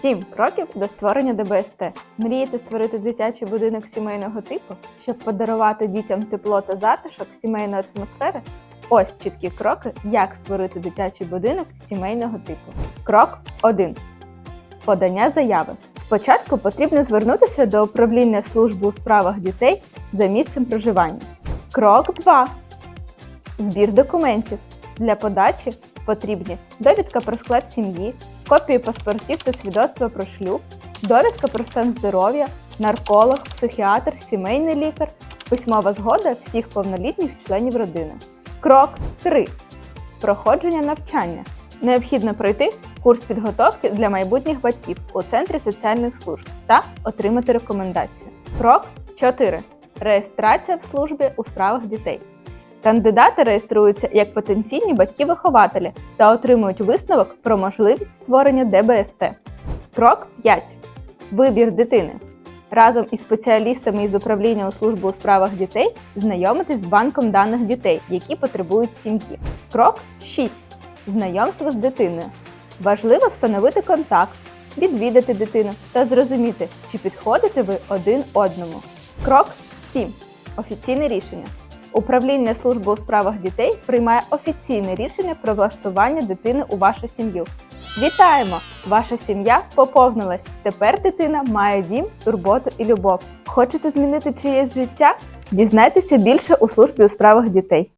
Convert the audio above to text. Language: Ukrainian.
Сім кроків до створення ДБСТ. Мрієте створити дитячий будинок сімейного типу, щоб подарувати дітям тепло та затишок сімейної атмосфери? Ось чіткі кроки, як створити дитячий будинок сімейного типу. Крок 1. Подання заяви. Спочатку потрібно звернутися до управління служби у справах дітей за місцем проживання. Крок 2. Збір документів. Для подачі потрібні довідка про склад сім'ї, копії паспортів та свідоцтва про шлюб, довідка про стан здоров'я, нарколог, психіатр, сімейний лікар, письмова згода всіх повнолітніх членів родини. Крок 3. Проходження навчання. Необхідно пройти курс підготовки для майбутніх батьків у Центрі соціальних служб та отримати рекомендацію. Крок 4. Реєстрація в службі у справах дітей. Кандидати реєструються як потенційні батьки-вихователі та отримують висновок про можливість створення ДБСТ. Крок 5. Вибір дитини. Разом із спеціалістами із управління у службу у справах дітей знайомитись з банком даних дітей, які потребують сім'ї. Крок 6. Знайомство з дитиною. Важливо встановити контакт, відвідати дитину та зрозуміти, чи підходите ви один одному. Крок 7. Офіційне рішення. Управління служби у справах дітей приймає офіційне рішення про влаштування дитини у вашу сім'ю. Вітаємо! Ваша сім'я поповнилась. Тепер дитина має дім, турботу і любов. Хочете змінити чиєсь життя? Дізнайтеся більше у службі у справах дітей.